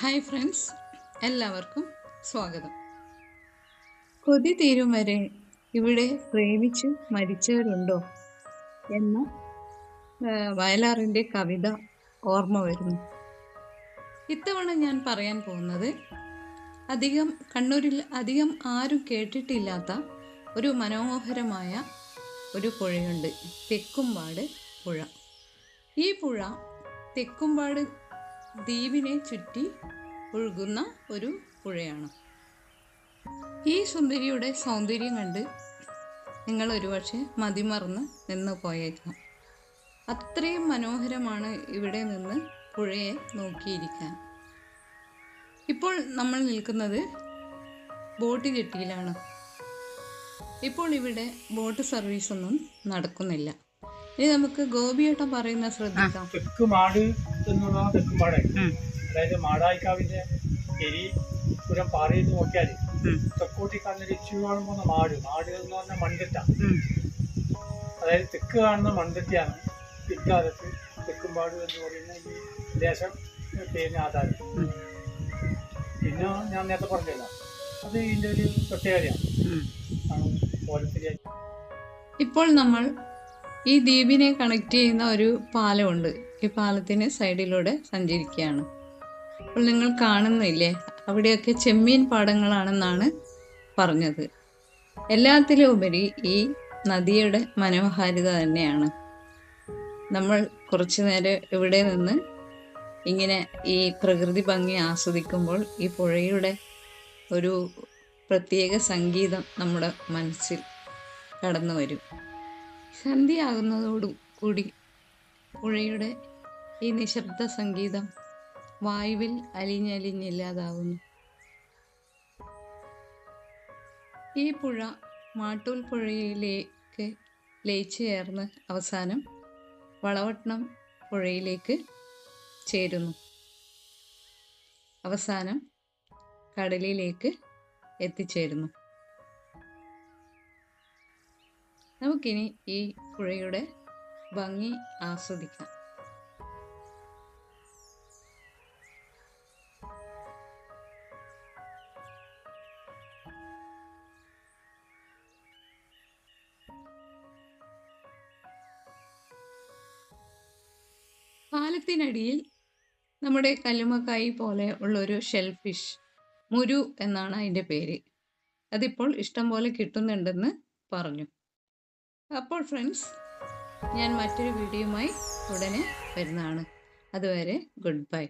Hi friends എല്ലാവർക്കും സ്വാഗതം. കൊതി തീരും വരെ ഇവിടെ പ്രേമിച്ച് മരിച്ചവരുണ്ടോ എന്ന വയലാറിന്റെ കവിത ഓർമ്മ വരുന്നു. ഇത്തവണ ഞാൻ പറയാൻ പോകുന്നത് അധികം കണ്ണൂരിൽ അധികം ആരും കേട്ടിട്ടില്ലാത്ത ഒരു മനോഹരമായ ഒരു പുഴയുണ്ട് തെക്കുംപാട് പുഴ. ഈ പുഴ തെക്കുംപാട് ദ്വീപിനെ ചുറ്റി ഒഴുകുന്ന ഒരു പുഴയാണ്. ഈ സുന്ദരിയുടെ സൗന്ദര്യം കണ്ട് നിങ്ങൾ ഒരുപക്ഷെ മതിമറന്ന് നിന്ന് പോയേക്കാം. അത്രയും മനോഹരമാണ് ഇവിടെ നിന്ന് പുഴയെ നോക്കിയിരിക്കാൻ. ഇപ്പോൾ നമ്മൾ നിൽക്കുന്നത് ബോട്ട് ജെട്ടിയിലാണ്. ഇപ്പോൾ ഇവിടെ ബോട്ട് സർവീസ് ഒന്നും നടക്കുന്നില്ല. ഇനി നമുക്ക് ഗോപിയേട്ടൻ പറയുന്ന ശ്രദ്ധിക്കാം. തെക്ക് മാട് എന്നുള്ള തെക്ക് മാട് അതായത് മാടായിക്കാവിന്റെ എരി പുരം പാറയിൽ നോക്കിയാൽ തെക്കോട്ടി കാണുന്ന ലക്ഷ്മി കാണുമ്പോൾ മാട്. മാട് എന്ന് പറഞ്ഞ മൺതിട്ട അതായത് തെക്ക് കാണുന്ന മൺതിട്ടയാണ് പിൽക്കാലത്ത് തെക്കുംപാട് എന്ന് പറയുന്ന ഈ ദേശം പേരിന് ആധാരം. പിന്നെ ഞാൻ നേരത്തെ പറഞ്ഞില്ല അത് ഇതിന്റെ ഒരു പ്രത്യേകതയാണ്. ഇപ്പോൾ നമ്മൾ ഈ ദ്വീപിനെ കണക്ട് ചെയ്യുന്ന ഒരു പാലമുണ്ട്. ഈ പാലത്തിന് സൈഡിലൂടെ സഞ്ചരിക്കുകയാണ്. അപ്പോൾ നിങ്ങൾ കാണുന്നില്ലേ? അവിടെയൊക്കെ ചെമ്മീൻ പാടങ്ങളാണെന്നാണ് പറഞ്ഞത്. എല്ലാത്തിലും ഉപരി ഈ നദിയുടെ മനോഹാരിത തന്നെയാണ്. നമ്മൾ കുറച്ചു നേരം ഇവിടെ നിന്ന് ഇങ്ങനെ ഈ പ്രകൃതി ഭംഗി ആസ്വദിക്കുമ്പോൾ ഈ പുഴയുടെ ഒരു പ്രത്യേക സംഗീതം നമ്മുടെ മനസ്സിൽ കടന്നു വരും സന്ധ്യയാകുന്നതോടു കൂടി പുഴയുടെ ഈ നിശബ്ദ സംഗീതം വായുവിൽ അലിഞ്ഞലിഞ്ഞില്ലാതാവുന്നു. ഈ പുഴ മാട്ടൂൽ പുഴയിലേക്ക് ലയിച്ചു ചേർന്ന് അവസാനം വളവട്ടണം പുഴയിലേക്ക് ചേരുന്നു. അവസാനം കടലിലേക്ക് എത്തിച്ചേരുന്നു. നമുക്കിനി ഈ പുഴയുടെ ഭംഗി ആസ്വദിക്കാം. പാലത്തിനടിയിൽ നമ്മുടെ കല്ലുമക്കായി പോലെ ഉള്ളൊരു ഷെൽ ഫിഷ് മുരു എന്നാണ് അതിന്റെ പേര്. അതിപ്പോൾ ഇഷ്ടം പോലെ കിട്ടുന്നുണ്ടെന്ന് പറഞ്ഞു. അപ്പോൾ ഫ്രണ്ട്സ് ഞാൻ മറ്റൊരു വീഡിയോയുമായി ഉടനെ വരുന്നതാണ്. അതുവരെ ഗുഡ് ബൈ.